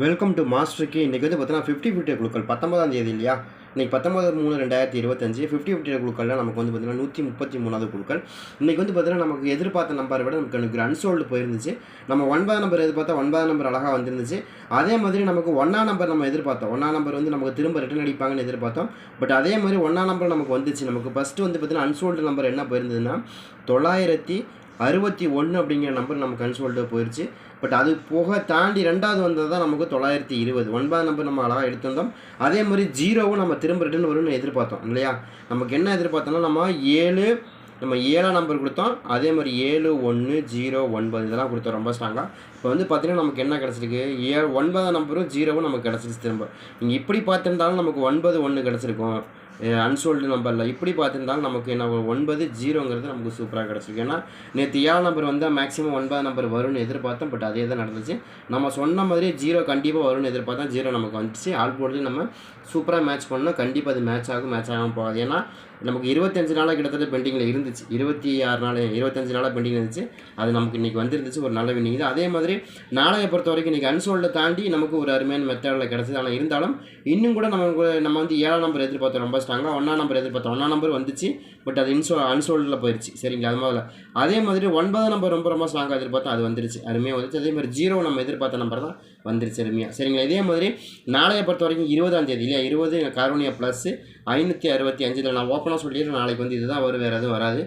Welcome to மாஸ்டருக்கு இன்றைக்கி வந்து பார்த்தீங்கன்னா ஃபிஃப்டி ஃபிஃப்டி குழுக்கள் பத்தொன்பதாம் தேதி இல்லையா? இன்றைக்கி பத்தொம்பது மூணு ரெண்டாயிரத்தி இருபத்தஞ்சு ஃபிஃப்டி ஃபிஃப்டி குழுக்களில் நமக்கு வந்து பார்த்தீங்கன்னா நூற்றி முப்பத்தி மூணாவது குழுக்கள் இன்றைக்கி வந்து பார்த்தீங்கன்னா நமக்கு எதிர்பார்த்த நம்பரை விட நமக்கு எனக்கு அன்சோல்டு போயிருந்துச்சு. நம்ம ஒன்பதாம் நம்பர் எதிர்பார்த்தா ஒன்பதாம் நம்பர் அழகாக வந்துருந்துச்சு. அதே மாதிரி நமக்கு ஒன்றாம் நம்பர் நம்ம எதிர்பார்த்தோம். ஒன்றாம் நம்பர் வந்து நமக்கு திரும்ப ரிட்டன் அடிப்பாங்கன்னு எதிர்பார்த்தோம். பட் அதே மாதிரி ஒன்றாம் நம்பர் நமக்கு வந்துச்சு. நமக்கு ஃபஸ்ட்டு வந்து பார்த்திங்கன்னா அன்சோல்டு நம்பர் என்ன போயிருந்ததுன்னா தொள்ளாயிரத்தி அறுபத்தி ஒன்று அப்படிங்கிற நம்பர் நமக்கு அன்சோல்டு போயிடுச்சு பட் அது போக தாண்டி ரெண்டாவது வந்தது தான் நமக்கு தொள்ளாயிரத்தி இருபது. ஒன்பதாம் நம்பர் நம்ம அழகாக எடுத்திருந்தோம். அதே மாதிரி ஜீரோவும் நம்ம திரும்ப ரிட்டன் வரும்னு எதிர்பார்த்தோம் இல்லையா? நமக்கு என்ன எதிர்பார்த்தோம்னா நம்ம ஏழு நம்ம ஏழாம் நம்பர் கொடுத்தோம். அதே மாதிரி ஏழு ஒன்று ஜீரோ ஒன்பது இதெல்லாம் கொடுத்தோம் ரொம்ப ஸ்ட்ராங்காக இப்போ வந்து பார்த்தீங்கன்னா நமக்கு என்ன கிடச்சிருக்கு? ஏ ஒன்பதாம் நம்பரும் ஜீரோவும் நமக்கு கிடச்சிருச்சு திரும்ப. நீங்கள் இப்படி பார்த்துருந்தாலும் நமக்கு ஒன்பது ஒன்று கிடச்சிருக்கும். அன்சோல்டு நம்பரில் இப்படி பார்த்துருந்தாலும் நமக்கு என்ன ஒரு ஒன்பது ஜீரோங்கிறது நமக்கு சூப்பராக கிடச்சிருக்கு. ஏன்னா நேற்று ஏழு நம்பர் வந்தால் மேக்ஸிமம் ஒன்பதாம் நம்பர் வரும்னு எதிர்பார்த்தோம் பட் அதே தான் நடந்துச்சு. நம்ம சொன்ன மாதிரி ஜீரோ கண்டிப்பாக வரும்னு எதிர்பார்த்தா ஜீரோ நமக்கு வந்துச்சு. ஆல் போர்டில் நம்ம சூப்பராக மேட்ச் பண்ணோம் கண்டிப்பாக அது மேட்ச் ஆகும் மேட்ச் ஆகாமல் போகாது. ஏன்னா நமக்கு இருபத்தஞ்சு நாளாக கிட்டத்தட்ட பெண்டிங்கில் இருந்துச்சு. இருபத்தி ஆறு நாள் இருபத்தஞ்சு நாளாக பெண்டிங்கில் இருந்துச்சு. அது நமக்கு இன்றைக்கி வந்துருந்துச்சு ஒரு நல்ல வின்னிங் அதே மாதிரி நாளையை பொறுத்த வரைக்கும் இன்றைக்கி அன்சோல்டை தாண்டி நமக்கு ஒரு அருமையான மெத்தடில் கிடச்சிது. ஆனால் இருந்தாலும் இன்னும் கூட நம்ம நம்ம வந்து ஏழாம் நம்பர் எதிர்பார்த்தோம். ரொம்ப வச்சிட்டாங்கன்னா ஒன்றா நம்பர் எதிர்பார்த்தோம். ஒன்றா நம்பர் வந்துச்சு பட் அது இன்சோ அன்சோல்டில் போயிடுச்சு சரிங்களா? அது மாதிரி அதே மாதிரி ஒன்பதாம் நம்பர் ரொம்ப ரொம்ப ஸ்ட்ராங்காக எதிர்பார்த்தோம் அது வந்துருச்சு. அருமையாக வந்துச்சு அதே மாதிரி ஜீரோ நம்ம எதிர்பார்த்த நம்பர் தான் வந்துருச்சு அருமையாக சரிங்களா? இதே மாதிரி நாளைய பொறுத்த வரைக்கும் இருபதாம் தேதி இல்லையா? இருபது காரோனியா ப்ளஸ்ஸு ஐநூற்றி அறுபத்தி அஞ்சில் நான் ஓப்பனாக சொல்லிடுறேன் நாளைக்கு வந்து இதுதான் வரும். வேறு எதுவும் வராது.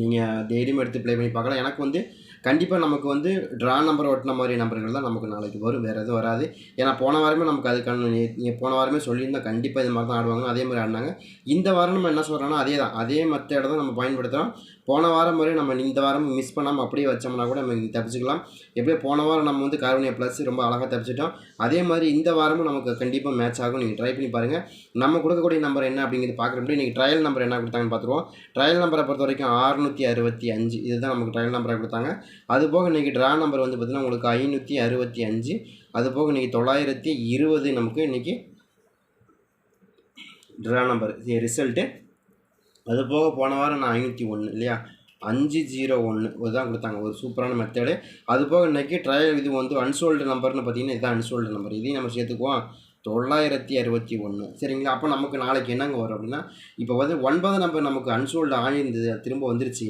நீங்கள் தைரியம் எடுத்து ப்ளே பண்ணி பார்க்கலாம். எனக்கு வந்து கண்டிப்பாக நமக்கு வந்து ட்ரா நம்பர் ஒட்டின மாதிரி நம்பர்கள் தான் நமக்கு நாளைக்கு வரும். வேறு எதுவும் வராது. ஏன்னா போன வாரமே நமக்கு அதுக்கான நீங்கள் போன வாரமே சொல்லியிருந்தோம் கண்டிப்பாக இது மாதிரி தான் ஆடுவாங்க அதே மாதிரி ஆடினாங்க. இந்த வாரம் நம்ம என்ன சொல்கிறோன்னா அதே தான் அதே மெத்தடை தான் நம்ம பயன்படுத்துகிறோம் போன வாரம் வரையும் நம்ம இந்த வாரம் மிஸ் பண்ணாமல் அப்படியே வச்சோம்னா கூட நம்ம தப்பிச்சுக்கலாம். எப்படியோ போன வாரம் நம்ம வந்து கார்பனியா ப்ளஸ் ரொம்ப அழகாக தப்பிச்சிட்டோம். அதே மாதிரி இந்த வாரமும் நமக்கு கண்டிப்பாக மேட்ச் ஆகும். நீங்கள் ட்ரை பண்ணி பாருங்கள் நம்ம கொடுக்கக்கூடிய நம்பர் என்ன அப்படிங்கிறது பார்க்குறப்ப நீங்கள் ட்ரையல் நம்பர் என்ன கொடுத்தாங்கன்னு பார்த்துருவோம். ட்ரையல் நம்பரை பொறுத்த வரைக்கும் ஆறுநூற்றி அறுபத்தி அஞ்சு. இதுதான் நமக்கு ட்ரையல் நம்பரை கொடுத்தாங்க. அது போக இன்றைக்கி ட்ரா நம்பர் வந்து பார்த்திங்கன்னா உங்களுக்கு ஐநூற்றி அறுபத்தி அஞ்சு. அது போக இன்றைக்கி தொள்ளாயிரத்தி இருபது நமக்கு இன்றைக்கி ட்ரா நம்பர் ரிசல்ட்டு அது போக போன வாரம் நான் ஐநூற்றி ஒன்று இல்லையா? அஞ்சு ஜீரோ ஒன்று இதுதான் கொடுத்தாங்க. ஒரு சூப்பரான மெத்தடு அது போக இன்றைக்கி ட்ரையல் இது வந்து அன்சோல்டு நம்பர்னு பார்த்தீங்கன்னா இதுதான் அன்சோல்டு நம்பர் இதையும் நம்ம சேர்த்துக்குவோம். தொள்ளாயிரத்தி அறுபத்தி ஒன்று சரிங்களா? அப்போ நமக்கு நாளைக்கு என்னங்க வரும் அப்படின்னா இப்போ வந்து ஒன்பது நம்பர் நமக்கு அன்சோல்டு ஆகியிருந்தது அது திரும்ப வந்துருச்சு.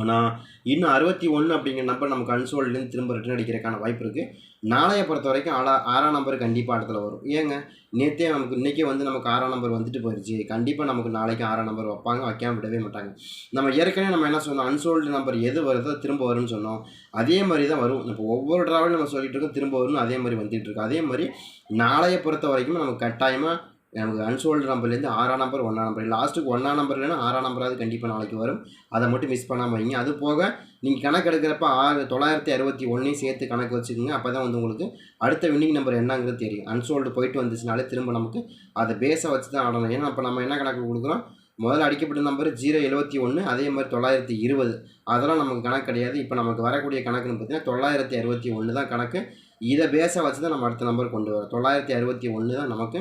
ஆனால் இன்னும் அறுபத்தி ஒன்று அப்படிங்கிற நம்பர் நமக்கு அன்சோல்டுலேருந்து திரும்ப ரிட்டர்ன் அடிக்கிறதுக்கான வாய்ப்பு இருக்குது நாளைய பொறுத்த வரைக்கும் ஆளா ஆறாம் நம்பர் கண்டிப்பாக இடத்துல வரும். ஏங்க? நேற்றே நமக்கு இன்றைக்கே வந்து நமக்கு ஆறாம் நம்பர் வந்துட்டு போயிடுச்சு கண்டிப்பாக நமக்கு நாளைக்கு ஆறாம் நம்பர் வைப்பாங்க வைக்காம விடவே மாட்டாங்க. நம்ம ஏற்கனவே நம்ம என்ன சொன்னோம்? அன்சோல்டு நம்பர் எது வருதோ திரும்ப வரும்னு சொன்னோம். அதே மாதிரி தான் வரும். இப்போ ஒவ்வொரு ட்ராவலும் நம்ம சொல்லிட்டு இருக்கோம் திரும்ப வரும்னு அதே மாதிரி வந்துட்டு இருக்கோம் அதே மாதிரி நாளைய பொறுத்த வரைக்கும் நமக்கு கட்டாயமாக நமக்கு அன்சோல்டு நம்பர்லேருந்து ஆறாம் நம்பர் ஒன்றாம் நம்பர் லாஸ்ட்டுக்கு ஒன்றாம் நம்பர் இல்லைன்னா ஆறாம் நம்பராது கண்டிப்பாக நாளைக்கு வரும். அதை மட்டும் மிஸ் பண்ணாமல் வைங்க. அது போக நீங்கள் கணக்கு எடுக்கிறப்ப ஆறு தொள்ளாயிரத்தி அறுபத்தி ஒன்றையும் சேர்த்து கணக்கு வச்சுக்கோங்க. அப்போ தான் வந்து உங்களுக்கு அடுத்த வின்னிங் நம்பர் என்னங்கிறது தெரியும். அன்சோல்டு போயிட்டு வந்துச்சுனாலே திரும்ப நமக்கு அதை பேஸை வச்சு தான் ஆடணும். ஏன்னா இப்போ நம்ம என்ன கணக்கு கொடுக்குறோம்? முதல்ல அடிக்கப்பட்ட நம்பர் ஜீரோ எழுபத்தி ஒன்று அதே மாதிரி தொள்ளாயிரத்தி இருபது. அதெல்லாம் நமக்கு கணக்கு கிடையாது. இப்போ நமக்கு வரக்கூடிய கணக்குன்னு பார்த்தீங்கன்னா தொள்ளாயிரத்தி அறுபத்தி ஒன்று தான் கணக்கு. இதை பேஸை வச்சு தான் நம்ம அடுத்த நம்பர் கொண்டு வரோம். தொள்ளாயிரத்தி அறுபத்தி ஒன்று தான் நமக்கு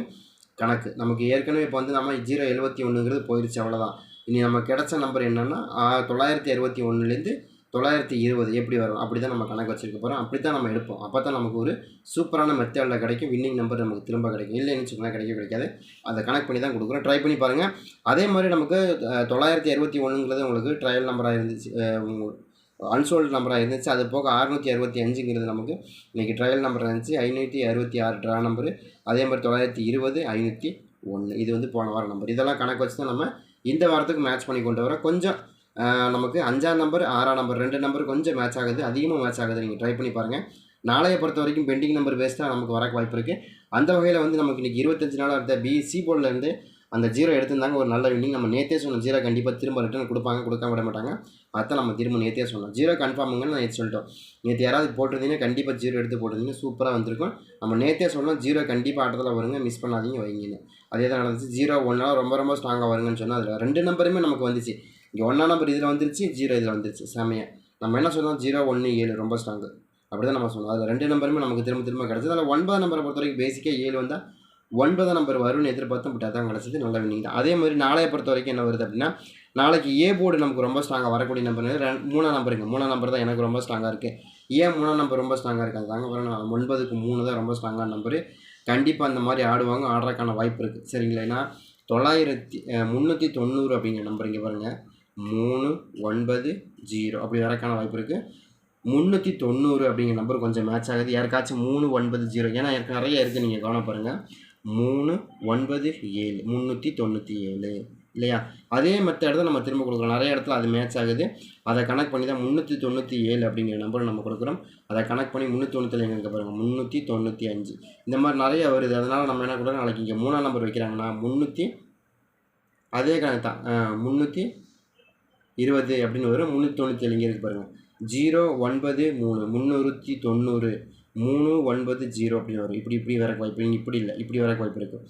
கணக்கு. நமக்கு ஏற்கனவே இப்போ வந்து நம்ம ஜீரோ எழுபத்தி ஒன்றுங்கிறது போயிடுச்சு அவ்வளோதான் இனி நம்ம கிடச்ச நம்பர் என்னென்னா தொள்ளாயிரத்தி அறுபத்தி ஒன்றுலேருந்து தொள்ளாயிரத்தி இருபது எப்படி வரும்? அப்படி தான் நம்ம கணக்கு வச்சுருக்க போகிறோம் அப்படி தான் நம்ம எடுப்போம். அப்போ தான் நமக்கு ஒரு சூப்பரான மெத்தடில் கிடைக்கும். வின்னிங் நம்பர் நமக்கு திரும்ப கிடைக்கும். இல்லைன்னு சொன்னால் கிடைக்க கிடைக்காது. அதை கனெக்ட் பண்ணி தான் கொடுக்குறோம். ட்ரை பண்ணி பாருங்கள் அதே மாதிரி நமக்கு தொள்ளாயிரத்தி அறுபத்தி ஒன்றுங்கிறது உங்களுக்கு ட்ரையல் நம்பராக இருந்துச்சு அன்சோல்டு நம்பராக இருந்துச்சு. அது போக அறுநூற்றி அறுபத்தி அஞ்சுங்கிறது நமக்கு. இன்றைக்கி ட்ரையல் நம்பர் இருந்துச்சு. ஐநூற்றி அறுபத்தி ஆறு ட்ரா நம்பரு அதே மாதிரி தொள்ளாயிரத்தி இருபது ஐநூற்றி ஒன்று இது வந்து போன வாரம் நம்பர் இதெல்லாம் கணக்கு வச்சு தான் நம்ம இந்த வாரத்துக்கு மேட்ச் பண்ணி கொண்டு வரோம். கொஞ்சம் நமக்கு அஞ்சாம் நம்பர் ஆறாம் நம்பர் ரெண்டு நம்பர் கொஞ்சம் மேட்ச் ஆகுது. அதிகமாக மேட்ச் ஆகுது. நீங்கள் ட்ரை பண்ணி பாருங்கள் நாளைய பொறுத்த வரைக்கும் பெண்டிங் நம்பர் வேஸ்ட்டாக நமக்கு வரக்கு வாய்ப்பு இருக்குது அந்த வகையில் வந்து நமக்கு இன்றைக்கி இருபத்தஞ்சு நாளாக இருந்த பி போர்டில் இருந்து அந்த ஜீரோ எடுத்திருந்தாங்க ஒரு நல்ல வின்னிங் நம்ம நேற்றே சொன்னோம் ஜீரோ கண்டிப்பாக திரும்ப ரிட்டர்ன் கொடுப்பாங்க கொடுக்க விட மாட்டாங்க. அதான் நம்ம திரும்ப நேற்றே சொன்னோம். ஜீரோ கன்ஃபார்முங்கன்னு நான் நேற்று சொல்லிட்டோம். நேற்று யாராவது போட்டிருந்தீங்கன்னா கண்டிப்பாக ஜீரோ எடுத்து போட்டிருந்தீங்க சூப்பராக வந்திருக்கும். நம்ம நேற்றே சொன்னோம் ஜீரோ கண்டிப்பாக ஆட்டத்தில் வருங்க மிஸ் பண்ணாதீங்க வைங்கன்னு. அதே தான் நடந்துச்சு. ஜீரோ ஒன்றால் ரொம்ப ரொம்ப ஸ்ட்ராங்காக வருங்கன்னு சொன்னால் அதில் ரெண்டு நம்பருமே நமக்கு வந்துச்சு. இங்கே ஒன்றா நம்பர் இதில் வந்துருச்சு ஜீரோ இதில் வந்துருச்சு. செமையாக நம்ம என்ன சொன்னோம்? ஜீரோ ஒன்று ஏழு ரொம்ப ஸ்ட்ராங்கு அப்படி தான் நம்ம சொன்னோம். அதில் ரெண்டு நம்பருமே நமக்கு திரும்ப திரும்ப கிடச்சி அதில் ஒன்பது நம்பரை பொறுத்த வரைக்கும் பேசிக்காக ஏழு வந்தால் ஒன்பதாம் நம்பர் வரும்னு எதிர்பார்த்தோம் பட் அதான் கிடச்சது நல்ல வின்னிங் தான். அதே மாதிரி நாளைய பொறுத்த வரைக்கும் என்ன வருது அப்படின்னா நாளைக்கு ஏ போர்டு நமக்கு ரொம்ப ஸ்ட்ராங்காக வரக்கூடிய நம்பர் ரெண்டு மூணாம் நம்பருங்க மூணாம் நம்பர் தான் எனக்கு ரொம்ப ஸ்ட்ராங்காக இருக்குது ஏன் மூணாம் நம்பர் ரொம்ப ஸ்ட்ராங்காக இருக்காது. தாங்க வரணும் ஒன்பதுக்கு மூணு தான் ரொம்ப ஸ்ட்ராங்கான நம்பரு கண்டிப்பாக அந்த மாதிரி ஆடுவாங்க ஆடுறதுக்கான வாய்ப்பு இருக்குது சரிங்களா? ஏன்னா தொள்ளாயிரத்தி முந்நூற்றி தொண்ணூறு அப்படிங்கிற நம்பர் இங்கே பாருங்கள் மூணு ஒன்பது ஜீரோ அப்படி வரக்கான வாய்ப்பு இருக்குது முந்நூற்றி தொண்ணூறு அப்படிங்கிற நம்பர் கொஞ்சம் மேட்ச் ஆகுது. யாருக்காச்சும் மூணு ஒன்பது ஜீரோ ஏன்னா எனக்கு நிறைய இருக்குது நீங்கள் கவனம் பாருங்கள் மூணு ஒன்பது ஏழு. முந்நூற்றி தொண்ணூற்றி ஏழு. இல்லையா? அதே மெத்தட் தான் நம்ம திரும்ப கொடுக்குறோம் நிறைய இடத்துல அது மேட்ச் ஆகுது. அதை கனெக்ட் பண்ணி தான் முந்நூற்றி தொண்ணூற்றி ஏழு அப்படிங்கிற நம்பர் நம்ம கொடுக்குறோம். அதை கனெக்ட் பண்ணி முந்நூற்றி தொண்ணூற்றி எங்கே பாருங்கள் முந்நூற்றி தொண்ணூற்றி அஞ்சு. இந்த மாதிரி நிறைய வருது. அதனால் நம்ம என்ன கொடுக்குறோம்? நாளைக்கு இங்கே மூணாம் நம்பர் வைக்கிறாங்கன்னா முந்நூற்றி அதே கணக்கு தான். முந்நூற்றி இருபது அப்படின்னு வரும். முந்நூற்றி தொண்ணூற்றி ஏழு இங்கே இருக்குது பாருங்கள் ஜீரோ ஒன்பது மூணு. முந்நூற்றி தொண்ணூறு. மூணு ஒன்பது ஜீரோ அப்படின்னு வரும். இப்படி இப்படி வரக்கு வாய்ப்பு நீங்கள் இப்படி இல்லை. இப்படி வரக்கு வாய்ப்பு இருக்குது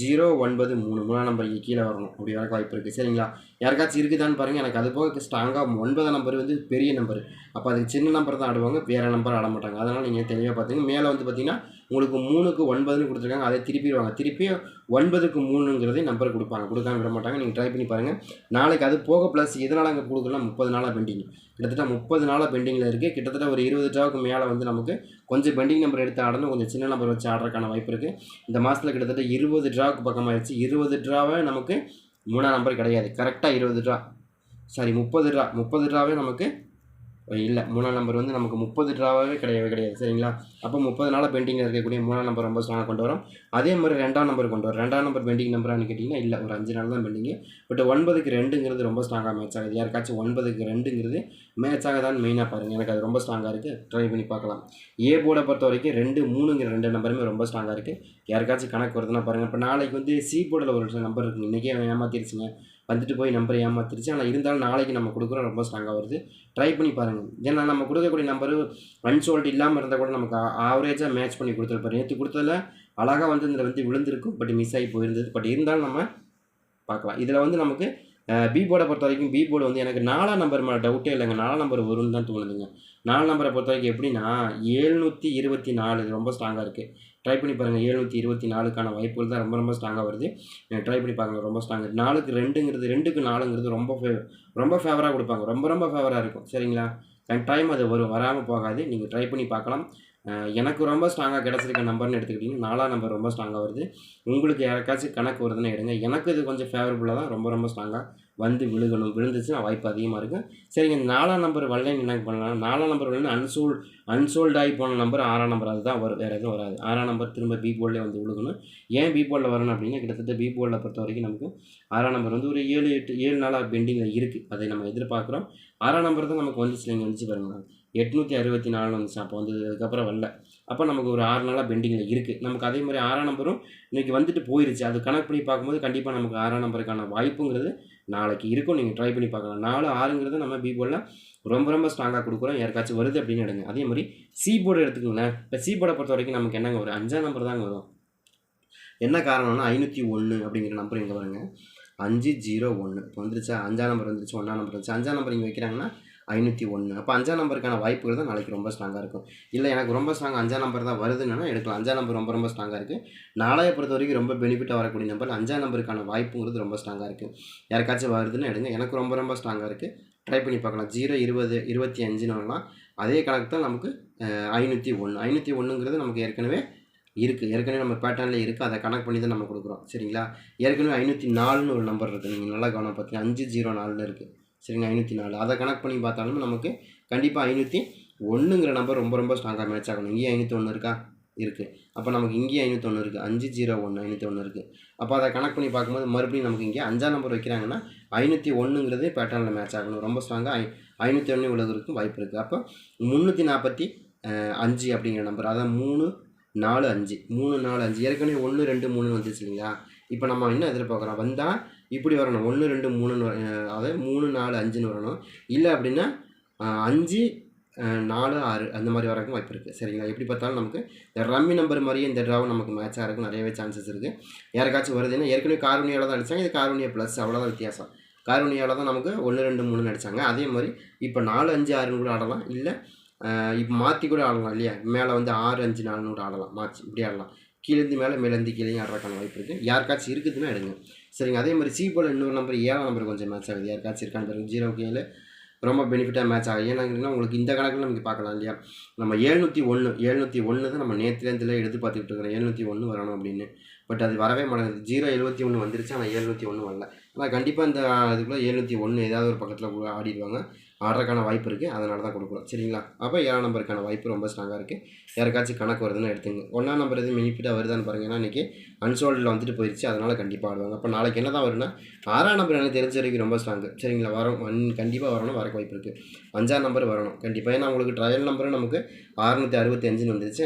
ஜீரோ ஒன்பது மூணு. மூணாம் நம்பர் இங்கே கீழே வரணும். அப்படி வரக்கு வாய்ப்பு இருக்குது சரிங்களா? யாருக்காச்சும் இருக்குதான்னு பாருங்கள் எனக்கு அது போக ஸ்ட்ராங்காக ஒன்பதாம் நம்பர் வந்து பெரிய நம்பர் அப்போ அதுக்கு சின்ன நம்பர் தான் ஆடுவாங்க. வேறு நம்பர் ஆட மாட்டாங்க. அதனால் நீங்கள் தெளிவாக பார்த்தீங்க மேலே வந்து பார்த்தீங்கன்னா உங்களுக்கு மூணுக்கு ஒன்பதுன்னு கொடுத்துருக்காங்க. அதை திருப்பிடுவாங்க. திருப்பியும் ஒன்பதுக்கு மூணுங்கிறதே நம்பர் கொடுப்பாங்க. கொடுக்காம விட மாட்டாங்க. நீங்கள் ட்ரை பண்ணி பாருங்கள் நாளைக்கு அது போக ப்ளஸ் இதனால் அங்கே கொடுக்கலாம்? முப்பது நாளாக பெண்டிங் கிட்டத்தட்ட முப்பது நாளாக பெண்டிங்கில் இருக்குது கிட்டத்தட்ட ஒரு இருபது ட்ராவுக்கு மேலே வந்து நமக்கு கொஞ்சம் பெண்டிங் நம்பர் எடுத்து ஆடணும். கொஞ்சம் சின்ன நம்பர் வச்சு ஆடுறதுக்கான வாய்ப்பு இருக்குது இந்த மாதத்தில் கிட்டத்தட்ட இருபது ட்ராவுக்கு பக்கமாகிடுச்சு இருபது ட்ராவை நமக்கு மூணாம் நம்பர் கிடையாது. கரெக்டாக இருபது ரூபா. சாரி முப்பது ட்ரா முப்பது ட்ராவே நமக்கு இல்லை. மூணாம் நம்பர் வந்து நமக்கு முப்பது ட்ராவாகவே கிடையவே கிடையாது. சரிங்களா? அப்போ முப்பது நாளாக பெண்டிங்கில் இருக்கக்கூடிய மூணாம் நம்பர் ரொம்ப ஸ்ட்ராங்காக கொண்டு வரும். அதே மாதிரி ரெண்டாம் நம்பர் கொண்டு வரும். ரெண்டாம் நம்பர் பெண்டிங் நம்பரானு கேட்டிங்கன்னா இல்லை. ஒரு அஞ்சு நாள் தான் பெண்டிங்கு பட் ஒன்பதுக்கு ரெண்டுங்கிறது ரொம்ப ஸ்ட்ராங்காக மேட்ச் ஆகுது. யாருக்காச்சும் ஒன்பதுக்கு ரெண்டுங்கிறது மேட்ச் தான் மெயினாக பாருங்கள் எனக்கு அது ரொம்ப ஸ்ட்ராங்காக இருக்குது ட்ரை பண்ணி பார்க்கலாம். ஏ போர்டை பொறுத்த வரைக்கும் ரெண்டு மூணுங்கிற ரெண்டு நம்பருமே ரொம்ப ஸ்ட்ராங்காக இருக்குது யாருக்காச்சும் கணக்கு வருதுன்னா பாருங்கள் இப்போ நாளைக்கு வந்து சி போர்டில் ஒரு நம்பர் இருக்குது இன்றைக்கே ஏமாத்திருச்சுங்க. வந்துட்டு போய் நம்பர் ஏமாத்திருச்சு. ஆனால் இருந்தாலும் நாளைக்கு நம்ம கொடுக்குறோம் ரொம்ப ஸ்ட்ராங்காக வருது. ட்ரை பண்ணி பாருங்கள் ஏன்னா நம்ம கொடுக்கக்கூடிய நம்பரு அன்சோல்ட் இல்லாமல் இருந்தால் கூட நமக்கு ஆவரேஜாக மேட்ச் பண்ணி கொடுத்துருப்பாரு நேற்று கொடுத்ததில் அழகாக வந்து இதில் வந்து விழுந்திருக்கும். பட் மிஸ் ஆகி போயிருந்தது. பட் இருந்தாலும் நம்ம பார்க்கலாம். இதில் வந்து நமக்கு பி போர்டை பொறுத்த வரைக்கும் பி போர்டு வந்து எனக்கு நாலாம் நம்பர் மேலே டவுட்டே இல்லைங்க. நாலாம் நம்பர் வரும்னு தான் தோணுதுங்க. நாலு நம்பரை பொறுத்த வரைக்கும் எப்படின்னா ஏழ்நூற்றி இருபத்தி நாலு. ரொம்ப ஸ்ட்ராங்காக இருக்குது ட்ரை பண்ணி பாருங்கள் ஏழ்நூற்றி இருபத்தி நாலுக்கான வாய்ப்புகள் தான் ரொம்ப ரொம்ப ஸ்ட்ராங்காக வருது. ட்ரை பண்ணி பாருங்கள் ரொம்ப ஸ்ட்ராங் நாலுக்கு ரெண்டுங்கிறது ரெண்டுக்கு நாலுங்கிறது ரொம்ப ஃபே ரொம்ப ஃபேவராக கொடுப்பாங்க. ரொம்ப ரொம்ப ஃபேவராக இருக்கும். சரிங்களா? கட்டாயம் அது வரும். வராமல் போகாது. நீங்கள் ட்ரை பண்ணி பார்க்கலாம். எனக்கு ரொம்ப ஸ்ட்ராங்காக கிடச்சிருக்க நம்பர்னு எடுத்துக்கிட்டிங்கன்னா நாலாம் நம்பர் ரொம்ப ஸ்ட்ராங்காக வருது. உங்களுக்கு யாருக்காச்சும் கணக்கு வருதுன்னு எடுங்க. எனக்கு இது கொஞ்சம் ஃபேவரபுளாக தான். ரொம்ப ரொம்ப ஸ்ட்ராங்காக வந்து விழுகணும் விழுந்துச்சுன்னா வாய்ப்பு அதிகமாக இருக்கும் சரிங்க நாலாம் நம்பர் வரலன்னு என்ன பண்ணலாம் நாலாம் நம்பர் வரலன்னு அன்சோல் அன்சோல்ட் ஆகி போன நம்பர் ஆறாம் நம்பர் அதுதான் வரும் வேறு எதுவும் வராது. ஆறாம் நம்பர் திரும்ப பி போல்டே வந்து விழுகணும். ஏன் பி போர்டில் வரணும் அப்படின்னா கிட்டத்தட்ட பி போர்டில் பொறுத்த வரைக்கும் நமக்கு ஆறாம் நம்பர் வந்து ஒரு ஏழு எட்டு ஏழு நாளாக பெண்டிங்கில் இருக்குது அதை நம்ம எதிர்பார்க்குறோம். ஆறாம் நம்பர் தான் நமக்கு வந்துச்சு நீங்கள் வந்துச்சு பாருங்களா எட்நூற்றி அறுபத்தி நாலு வந்துச்சு. அப்போ வந்து அதுக்கப்புறம் வரல. அப்போ நமக்கு ஒரு ஆறு நாளாக பெண்டிங்கில் இருக்குது நமக்கு அதே மாதிரி ஆறாம் நம்பரும் இன்றைக்கி வந்துட்டு போயிருச்சு. அது கணக்கு பண்ணி பார்க்கும்போது கண்டிப்பாக நமக்கு ஆறாம் நம்பருக்கான வாய்ப்புங்கிறது நாளைக்கு இருக்கும் நீங்கள் ட்ரை பண்ணி பார்க்கலாம். நாலு ஆறுங்கிறது நம்ம பி போர்டில் ரொம்ப ரொம்ப ஸ்ட்ராங்காக கொடுக்குறோம். யாருக்காச்சும் வருது அப்படின்னு எடுங்க. அதே மாதிரி சி போர்டு எடுத்துக்கோங்களேன். இப்போ சி போர்டை பொறுத்த வரைக்கும் நமக்கு என்னங்க வரும்? அஞ்சாம் நம்பர் தாங்க வரும். என்ன காரணம்னா ஐநூற்றி ஒன்று அப்படிங்கிற நம்பர் இங்கே வருங்க. அஞ்சு ஜீரோ ஒன்று இப்போ வந்துருச்சா? அஞ்சாம் நம்பர் வந்துருச்சு ஒன்றாம் நம்பர் வந்துச்சு அஞ்சாம் நம்பர் இங்கே வைக்கிறாங்கன்னா ஐநூற்றி ஒன்று அப்போ அஞ்சாம் நம்பருக்கான வாய்ப்புகள் தான் நாளைக்கு ரொம்ப ஸ்ட்ராங்காக இருக்கும். இல்லை எனக்கு ரொம்ப ஸ்ட்ராங் அஞ்சாம் நம்பர் தான் வருதுன்னா எடுக்கலாம். அஞ்சாம் நம்பர் ரொம்ப ரொம்ப ஸ்ட்ராங்காக இருக்குது நாளைய பொறுத்த வரைக்கும் ரொம்ப பெனிஃபிட்டாக வரக்கூடிய நம்பர் அஞ்சாம் நம்பருக்கான வாய்ப்புங்கிறது ரொம்ப ஸ்ட்ராங்காக இருக்குது யாருக்காச்சும் வருதுன்னு எடுங்க. எனக்கு ரொம்ப ரொம்ப ஸ்ட்ராங்காக இருக்குது ட்ரை பண்ணி பார்க்கலாம். ஜீரோ இருபது இருபத்தி அஞ்சுன்னு வரலாம். அதே கணக்கு தான் நமக்கு ஐநூற்றி ஒன்று ஐநூற்றி ஒன்றுங்கிறது நமக்கு ஏற்கனவே இருக்குது ஏற்கனவே நம்ம பேட்டர்னில் இருக்குது அதை கனெக்ட் பண்ணி தான் நம்ம கொடுக்குறோம். சரிங்களா? ஏற்கனவே ஐநூற்றி நாலுன்னு ஒரு நம்பர் இருக்குது நீங்கள் நல்லா கவனம் பார்த்தீங்கன்னா அஞ்சு ஜீரோ நாலுன்னு இருக்குது சரிங்க ஐநூற்றி நாலு. அதை கனெக்ட் பண்ணி பார்த்தாலும் நமக்கு கண்டிப்பாக ஐநூற்றி ஒன்றுங்கிற நம்பர் ரொம்ப ரொம்ப ஸ்ட்ராங்காக மேட்ச் ஆகணும். இங்கேயும் ஐநூற்றி ஒன்று இருக்கா? இருக்குது அப்போ நமக்கு இங்கேயும் ஐநூற்றி ஒன்று இருக்குது அஞ்சு ஜீரோ ஒன்று ஐநூற்றி ஒன்று இருக்குது அப்போ அதை கனெக்ட் பண்ணி பார்க்கும்போது மறுபடியும் நமக்கு இங்கே அஞ்சாம் நம்பர் வைக்கிறாங்கன்னா ஐநூற்றி ஒன்றுங்கிறது பேட்டர்னில் மேட்ச் ஆகணும். ரொம்ப ஸ்ட்ராங்காக ஐ ஐநூற்றி ஒன்று விழுகிறதுக்கு வாய்ப்பு இருக்குது அப்போ முந்நூற்றி நாற்பத்தி அஞ்சு அப்படிங்கிற நம்பர் அதான் மூணு நாலு அஞ்சு. மூணு நாலு அஞ்சு. ஏற்கனவே ஒன்று ரெண்டு மூணு வந்துச்சு இல்லைங்களா? இப்போ நம்ம என்ன எதிர்பார்க்குறோம்? வந்தால் இப்படி வரணும். ஒன்று ரெண்டு மூணுன்னு அதாவது மூணு நாலு அஞ்சுன்னு வரணும். இல்லை அப்படின்னா அஞ்சு நாலு ஆறு அந்த மாதிரி வரக்கும் வாய்ப்பு இருக்குது சரிங்களா? எப்படி பார்த்தாலும் நமக்கு இந்த ரம்மி நம்பர் மாதிரியே இந்த ட்ராவும் நமக்கு மேட்ச் ஆகிறதுக்கு நிறையவே சான்சஸ் இருக்குது யாருக்காச்சும் வருதுன்னா ஏற்கனவே காரூனியாவில் தான் அடித்தாங்க இது காரூனியா ப்ளஸ் அவ்வளோதான் வித்தியாசம். காரூனியாவில் தான் நமக்கு ஒன்று ரெண்டு மூணு அடித்தாங்க அதே மாதிரி இப்போ நாலு அஞ்சு ஆறுன்னு கூட ஆடலாம். இல்லை இப்போ மாற்றி கூட ஆடலாம் இல்லையா? மேலே வந்து ஆறு அஞ்சு நாலுன்னு கூட ஆடலாம். மாற்றி இப்படி ஆடலாம். கீழேந்து மேலே மேலேந்து கீழே ஆடுறதுக்கான வாய்ப்பு இருக்குது யாருக்காச்சும் இருக்குதுன்னா எடுங்க. சரிங்க. அதே மாதிரி சி போல் இன்னொரு நம்பர் ஏழாம் நம்பர் கொஞ்சம் மேட்ச் ஆகுது. யாருக்காச்சும் இருக்கான்னு பாருங்க. ஜீரோ ஏழு. ரொம்ப பெனிஃபிட்டாக மேட்ச் ஆகும் ஏன்னா உங்களுக்கு இந்த கணக்கில் நமக்கு பார்க்கலாம் இல்லையா? நம்ம ஏழ்நூற்றி ஒன்று ஏழ்நூற்றி ஒன்று தான் நம்ம நேற்றுலேருந்துல எடுத்து பார்த்துக்கிட்டு இருக்கிறோம். எழுநூற்றி ஒன்று வரணும் அப்படின்னு. பட் அது வரவே மாட்டேங்குது. ஜீரோ எழுபத்தி ஒன்று வந்துருச்சு ஆனால் எழுநூற்றி ஒன்று வரல. ஆனால் கண்டிப்பாக இந்த இதுக்குள்ளே எழுநூற்றி ஒன்று ஏதாவது ஒரு பக்கத்தில் ஆடிடுவாங்க. ஆடுறதுக்கான வாய்ப்பு இருக்குது அதனால தான் கொடுக்குறோம் சரிங்களா? அப்போ ஏழாம் நம்பருக்கான வாய்ப்பு ரொம்ப ஸ்ட்ராங்காக இருக்குது யாருக்காச்சும் கணக்கு வருதுன்னு எடுத்துங்க. ஒன்றாம் நம்பர் எதுவும் மினிஃபிட்டாக வருதான்னு பாருங்கள் ஏன்னா இன்றைக்கி அன்சோல்டில் வந்துட்டு போயிடுச்சு அதனால் கண்டிப்பாக ஆடுவாங்க. அப்போ நாளைக்கு என்ன தான் வரும்னா ஆறாம் நம்பர் எனக்கு தெரிஞ்ச வரைக்கும் ரொம்ப ஸ்ட்ராங்கு சரிங்களா? வரும். கண்டிப்பாக வரணும். வரக்கு வாய்ப்பு இருக்குது அஞ்சாம் நம்பர் வரணும். கண்டிப்பாக ஏன்னா உங்களுக்கு ட்ரையல் நம்பரும் நமக்கு அறுநூற்றி அறுபத்தி அஞ்சுன்னு வந்துருச்சு.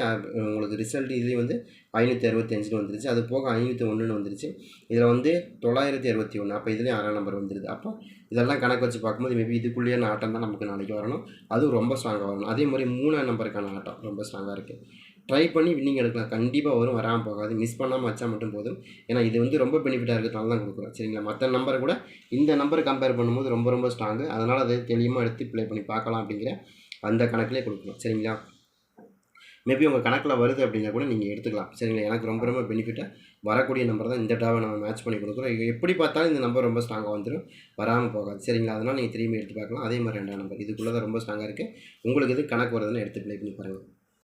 உங்களுக்கு ரிசல்ட் இதுலேயும் வந்து ஐநூற்றி அறுபத்தி அஞ்சுன்னு வந்துருச்சு. அது போக ஐநூற்றி ஒன்றுன்னு வந்துருச்சு. இதில் வந்து தொள்ளாயிரத்தி அறுபத்தி ஒன்று. அப்போ இதுலேயும் ஆறாம் நம்பர் வந்துருது. அப்போ இதெல்லாம் கணக்கு வச்சு பார்க்கும்போது மேபி இதுக்குள்ளேயான ஆட்டம் தான் நமக்கு நாளைக்கு வரணும். அதுவும் ரொம்ப ஸ்ட்ராங்காக வரணும். அதே மாதிரி மூணாம் நம்பருக்கான ஆட்டம் ரொம்ப ஸ்ட்ராங்காக இருக்குது ட்ரை பண்ணி வின்னிங் எடுக்கலாம். கண்டிப்பாக வரும். வராமல் போகாது. மிஸ் பண்ணாமல் வச்சா மட்டும் போதும். ஏன்னா இது வந்து ரொம்ப பெனிஃபிட்டாக இருக்கிறதுனால தான் கொடுக்குறோம். சரிங்களா? மற்ற நம்பரை கூட இந்த நம்பரை கம்பேர் பண்ணும்போது ரொம்ப ரொம்ப ஸ்ட்ராங்கு அதனால் அதை தெளிவாக எடுத்து ப்ளே பண்ணி பார்க்கலாம் அப்படிங்கிற அந்த கணக்கிலே கொடுக்குறோம். சரிங்களா? மேபி உங்கள் கணக்கில் வருது அப்படின்னா கூட நீங்கள் எடுத்துக்கலாம். சரிங்களா? எனக்கு ரொம்ப ரொம்ப பெனிஃபிட்டாக வரக்கூடிய நம்பர் தான் இந்த டாவை நம்ம மேட்ச் பண்ணி கொடுக்குறோம். எப்படி பார்த்தாலும் இந்த நம்பர் ரொம்ப ஸ்ட்ராங்காக வந்துடும் வராமல் போகாது. சரிங்களா? அதனால் நீங்கள் திரும்பி எடுத்து பார்க்கலாம். அதே மாதிரி ரெண்டாம் நம்பர் இதுக்குள்ளே தான் ரொம்ப ஸ்ட்ராங்காக இருக்குது உங்களுக்கு இது கணக்கு வருதுன்னு எடுத்து ப்ளே பண்ணி பாருங்கள்